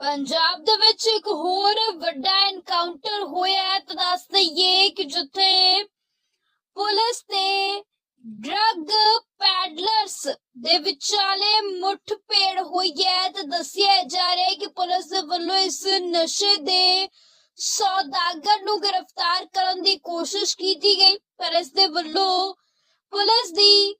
ਪੰਜਾਬ ਦੇ ਵਿੱਚ ਇੱਕ ਹੋਰ ਵੱਡਾ ਐਨਕਾਊਂਟਰ ਹੋਇਆ ਹੈ। ਤਾਂ ਦੱਸ ਦਈਏ ਕਿ ਜਿੱਥੇ ਪੁਲਿਸ ਤੇ ਡਰੱਗ ਪੈਡਲਰਸ ਦੇ ਵਿਚਾਲੇ ਮੁੱਠਭੇੜ ਹੋਈ ਹੈ। ਤੇ ਦੱਸਿਆ ਜਾ ਰਿਹਾ ਹੈ ਕਿ ਪੁਲਿਸ ਦੇ ਵੱਲੋਂ ਇਸ ਨਸ਼ੇ ਦੇ ਸੌਦਾਗਰ ਨੂੰ ਗ੍ਰਿਫਤਾਰ ਕਰਨ ਦੀ ਕੋਸ਼ਿਸ਼ ਕੀਤੀ ਗਈ, ਪਰ ਇਸ ਦੇ ਵੱਲੋਂ ਪੁਲਿਸ ਦੀ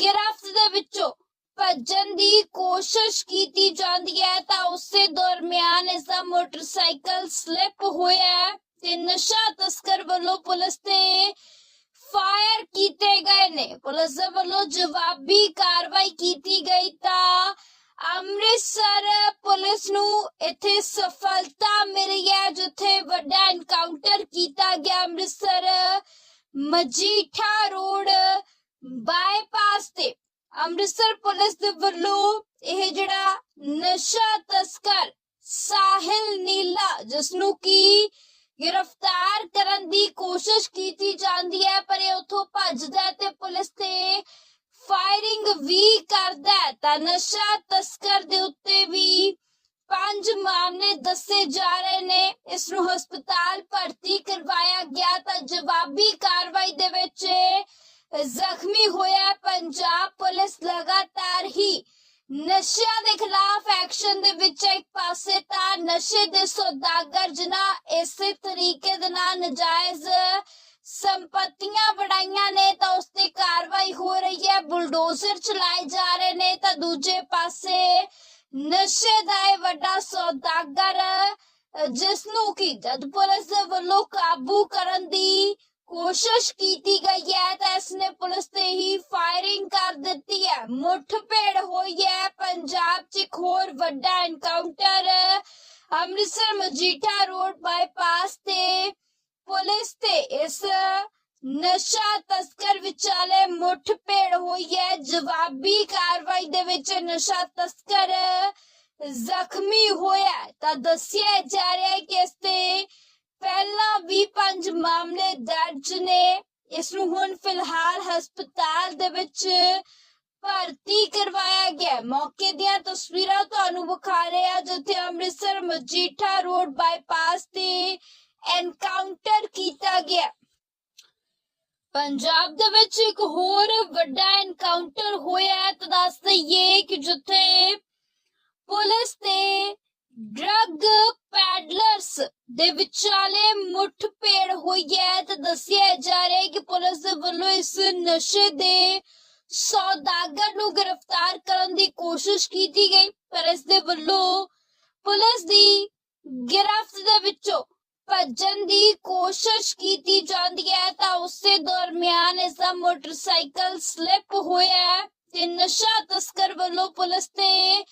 ਗਿਰਫਤ ਦੇ ਵਿੱਚੋਂ ਭੱਜਣ ਦੀ ਕੋਸ਼ਿਸ਼ ਕੀਤੀ ਜਾਂਦੀ ਹੈ ਤਾਂ ਉਸੇ ਦਰਮਿਆਨ ਇਸ ਦਾ ਮੋਟਰਸਾਈਕਲ ਸਲਿੱਪ ਹੋਇਆ ਤੇ ਨਸ਼ਾ ਤਸਕਰ ਵੱਲੋਂ ਪੁਲਿਸ ਤੇ ਫਾਇਰ ਕੀਤੇ ਗਏ ਨੇ। ਪੁਲਿਸ ਦੇ ਵੱਲੋਂ ਜਵਾਬੀ ਕਾਰਵਾਈ ਕੀਤੀ ਗਈ ਤਾਂ ਅੰਮ੍ਰਿਤਸਰ ਪੁਲਿਸ ਨੂੰ ਇੱਥੇ ਸਫਲਤਾ ਮਿਲੀ ਹੈ, ਜਿੱਥੇ ਵੱਡਾ ਐਨਕਾਊਂਟਰ ਕੀਤਾ ਗਿਆ ਅੰਮ੍ਰਿਤਸਰ ਮਜੀਠਾ ਰੋਡ ਬਾਈਪਾਸ ਤੇ। ਅੰਮ੍ਰਿਤਸਰ ਪੁਲਿਸ ਦੇ ਵੱਲੋਂ ਇਹ ਜਿਹੜਾ ਨਸ਼ਾ ਤਸਕਰ ਸਾਹਿਲ ਨੀਲਾ ਜਿਸ ਨੂੰ ਕੀ ਗ੍ਰਿਫਤਾਰ ਕਰਨ ਦੀ ਕੋਸ਼ਿਸ਼ ਕੀਤੀ ਜਾਂਦੀ ਹੈ, ਪਰ ਇਹ ਉਥੋਂ ਭੱਜਦਾ ਤੇ ਪੁਲਿਸ ਤੇ ਫਾਇਰਿੰਗ ਵੀ ਕਰਦਾ ਤਾਂ ਨਸ਼ਾ ਤਸਕਰ ਦੇ ਉੱਤੇ ਵੀ ਪੰਜ ਮਾਮਲੇ ਦੱਸੇ ਜਾ ਰਹੇ ਨੇ। ਇਸ ਨੂੰ ਹਸਪਤਾਲ ਭਰਤੀ ਕਰਵਾਇਆ ਗਿਆ ਤਾਂ ਜਵਾਬੀ ਕਾਰਵਾਈ ਦੇ ਵਿੱਚ ਜ਼ਖਮੀ ਹੋਇਆ ਪੰਜਾਬ ਪੁਲਿਸ ਲਗਾਤਾਰ ਹੀ ਨਸ਼ਿਆਂ ਦੇ ਖਿਲਾਫ ਐਕਸ਼ਨ ਦੇ ਵਿੱਚ ਇੱਕ ਪਾਸੇ ਤਾਂ ਨਸ਼ੇ ਦੇ ਸੌਦਾਗਰ ਜਿਨ੍ਹਾਂ ਇਸੇ ਤਰੀਕੇ ਦੇ ਨਾਲ ਨਜਾਇਜ਼ ਸੰਪਤੀਆਂ ਬਣਾਈਆਂ ਨੇ ਤਾਂ ਉਸ ਤੇ ਕਾਰਵਾਈ ਹੋ ਰਹੀ ਹੈ। ਬੁਲਡੋਜ਼ਰ ਚਲਾਏ ਜਾ ਰਹੇ ਨੇ ਤਾਂ ਦੂਜੇ ਪਾਸੇ ਨਸ਼ੇ ਦਾ ਇਹ ਵੱਡਾ ਸੌਦਾਗਰ ਅ, ਜਿਸ ਨੂੰ ਕਿ ਜਦ ਪੁਲਿਸ ਦੇ ਵੱਲੋਂ ਕਾਬੂ ਕਰਨ ਦੀ ਕੋਸ਼ਿਸ਼ ਕੀਤੀ ਗਈ ਹੈ ਤਾਂ ਇਸਨੇ ਪੁਲਿਸ ਤੇ ਹੀ ਫਾਇਰਿੰਗ ਕਰ ਦਿੱਤੀ ਹੈ ਮੁੱਠਭੇੜ ਹੋਈ ਹੈ ਪੰਜਾਬ 'ਚ ਇੱਕ ਹੋਰ ਵੱਡਾ encounter Amritsar Majitha road bypass ਤੇ ਪੁਲਿਸ ਤੇ ਇਸ ਨਸ਼ਾ ਤਸਕਰ ਵਿਚਾਲੇ ਮੁੱਠਭੇੜ ਹੋਈ ਹੈ ਜਵਾਬੀ ਕਾਰਵਾਈ ਦੇ ਵਿੱਚ ਨਸ਼ਾ ਤਸਕਰ ਜ਼ਖਮੀ ਹੋਇਆ ਹੈ। ਤਾਂ ਦੱਸਿਆ ਜਾ ਰਿਹਾ ਹੈ ਕਿ ਇਸ ਤੇ ਪਹਿਲਾਂ ਵੀ ਪੰਜ ਮਾਮਲੇ ਦਰਜ ਨੇ। ਇਸ ਨੂੰ ਹੁਣ ਫਿਲਹਾਲ ਹਸਪਤਾਲ ਦੇ ਵਿੱਚ ਭਰਤੀ ਕਰਵਾਇਆ ਗਿਆ ਮੌਕੇ ਦੀਆਂ ਤਸਵੀਰਾਂ ਤੁਹਾਨੂੰ ਵਿਖਾ ਰਹੇ ਆ ਜਿੱਥੇ ਅੰਮ੍ਰਿਤਸਰ ਮਜੀਠਾ ਰੋਡ ਬਾਈਪਾਸ ਤੇ ਐਨਕਾਊਂਟਰ ਕੀਤਾ ਗਿਆ ਪੰਜਾਬ ਦੇ ਵਿੱਚ ਇੱਕ ਹੋਰ ਵੱਡਾ ਐਨਕਾਊਂਟਰ ਹੋਇਆ ਹੈ। ਤਾਂ ਦੱਸ ਦਈਏ ਕਿ ਜਿੱਥੇ ਪੁਲਿਸ ਤੇ ਡਰੱਗ ਪੈਡਲਰਸ ਦੇ ਵਿਚਾਲੇ ਮੁੱਠਭੇੜ ਹੋਈ ਹੈ ਤੇ ਦੱਸਿਆ ਜਾ ਰਿਹਾ ਹੈ ਕਿ ਪੁਲਿਸ ਦੇ ਵੱਲੋਂ ਇਸ ਨਸ਼ੇ ਦੇ ਸੌਦਾਗਰ ਨੂੰ ਗ੍ਰਿਫਤਾਰ ਕਰਨ ਦੀ ਕੋਸ਼ਿਸ਼ ਕੀਤੀ ਗਈ, ਪਰ ਇਸ ਦੇ ਵੱਲੋਂ ਪੁਲਿਸ ਦੀ ਗਿਰਫਤ ਦੇ ਵਿੱਚੋਂ ਭੱਜਣ ਦੀ ਕੋਸ਼ਿਸ਼ ਕੀਤੀ ਜਾਂਦੀ ਹੈ ਤਾਂ ਉਸੇ ਦਰਮਿਆਨ ਇਸ ਦਾ ਮੋਟਰਸਾਈਕਲ ਸਲਿੱਪ ਹੋਇਆ ਤੇ ਨਸ਼ਾ ਤਸਕਰ ਵੱਲੋਂ ਪੁਲਿਸ ਤੇ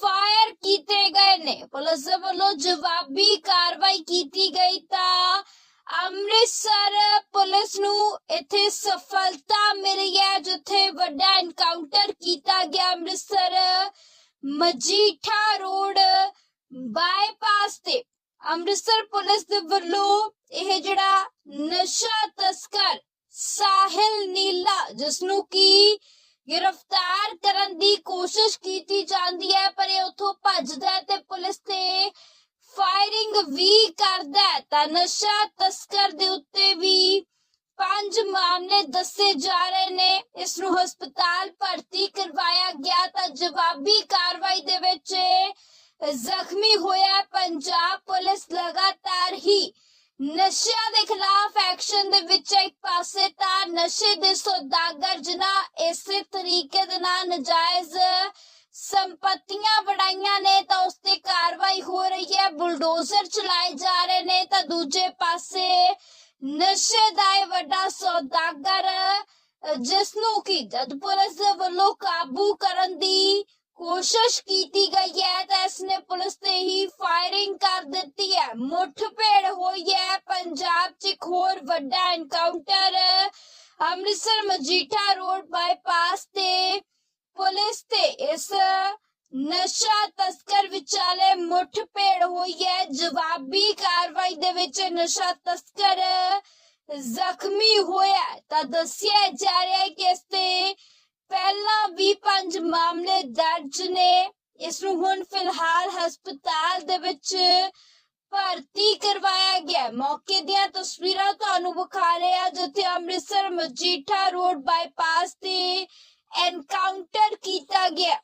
ਫਾਇਰ ਕੀਤੇ ਗਏ ਨੇ। ਪੁਲਿਸ ਦੇ ਵੱਲੋਂ ਜਵਾਬੀ ਕਾਰਵਾਈ ਕੀਤੀ ਗਈ ਤਾਂ ਅੰਮ੍ਰਿਤਸਰ ਪੁਲਿਸ ਨੂੰ ਇੱਥੇ ਸਫਲਤਾ ਮਿਲੀ ਹੈ, ਜਿੱਥੇ ਵੱਡਾ ਐਨਕਾਊਂਟਰ ਕੀਤਾ ਗਿਆ ਅੰਮ੍ਰਿਤਸਰ ਮਜੀਠਾ ਰੋਡ ਬਾਈਪਾਸ ਤੇ। ਅੰਮ੍ਰਿਤਸਰ ਪੁਲਿਸ ਦੇ ਵੱਲੋਂ ਇਹ ਜਿਹੜਾ ਨਸ਼ਾ ਤਸਕਰ, ਸਾਹਿਲ ਨੀਲਾ ਜਿਸ ਨੂੰ ਕੀ ਗ੍ਰਿਫਤਾਰ ਕਰਨ ਦੀ ਕੋਸ਼ਿਸ਼ ਕੀਤੀ ਜਾਂਦੀ ਹੈ, ਪਰ ਇਹ ਉਥੋਂ ਭੱਜਦਾ ਤੇ ਪੁਲਿਸ ਤੇ ਫਾਇਰਿੰਗ ਵੀ ਕਰਦਾ ਤਾਂ ਨਸ਼ਾ ਤਸਕਰ ਦੇ ਉੱਤੇ ਵੀ ਪੰਜ ਮਾਮਲੇ ਦੱਸੇ ਜਾ ਰਹੇ ਨੇ। ਇਸ ਨੂੰ ਹਸਪਤਾਲ ਭਰਤੀ ਸੰਪਤੀਆਂ ਬਣਾਈਆਂ ਨੇ ਤਾਂ ਉਸ ਤੇ ਕਾਰਵਾਈ ਹੋ ਰਹੀ ਹੈ। ਬੁਲਡੋਜ਼ਰ ਚਲਾਏ ਜਾ ਰਹੇ ਨੇ ਤਾਂ ਦੂਜੇ ਪਾਸੇ ਨਸ਼ੇ ਦਾ ਇਹ ਵੱਡਾ ਸੌਦਾਗਰ ਜਿਸ ਨੂੰ ਕਿ ਜਦ ਪੁਲਿਸ ਵੱਲੋਂ ਕਾਬੂ ਕਰਨ ਦੀ ਕੋਸ਼ਿਸ਼ ਕੀਤੀ ਗਈ ਹੈ ਤਾਂ ਇਸਨੇ ਪੁਲਿਸ ਤੇ ਹੀ ਫਾਇਰਿੰਗ ਕਰ ਦਿੱਤੀ ਹੈ। ਮੁੱਠਭੇੜ ਹੋਈ ਹੈ। ਪੰਜਾਬ 'ਚ ਇੱਕ ਹੋਰ ਵੱਡਾ encounter Amritsar Majitha road bypass ਤੇ ਪੁਲਿਸ ਤੇ ਇਸ ਨਸ਼ਾ ਤਸਕਰ ਵਿਚਾਲੇ ਮੁੱਠਭੇੜ ਹੋਈ ਹੈ। ਜਵਾਬੀ ਕਾਰਵਾਈ ਦੇ ਵਿੱਚ ਨਸ਼ਾ ਤਸਕਰ ਜ਼ਖਮੀ ਹੋਇਆ ਤਾਂ ਦੱਸਿਆ ਜਾ ਰਿਹਾ ਹੈ ਕਿ ਇਸ ਤੇ ਪਹਿਲਾਂ ਵੀ ਪੰਜ ਮਾਮਲੇ ਦਰਜ ਨੇ। ਇਸ ਨੂੰ ਹੁਣ ਫਿਲਹਾਲ ਹਸਪਤਾਲ ਦੇ ਵਿੱਚ ਭਰਤੀ ਕਰਵਾਇਆ ਗਿਆ ਮੌਕੇ ਦੀਆਂ ਤਸਵੀਰਾਂ ਤੁਹਾਨੂੰ ਵਿਖਾ ਰਹੇ ਆ ਜਿੱਥੇ ਅੰਮ੍ਰਿਤਸਰ ਮਜੀਠਾ ਰੋਡ ਬਾਈਪਾਸ ਤੇ ਐਨਕਾਊਂਟਰ ਕੀਤਾ ਗਿਆ।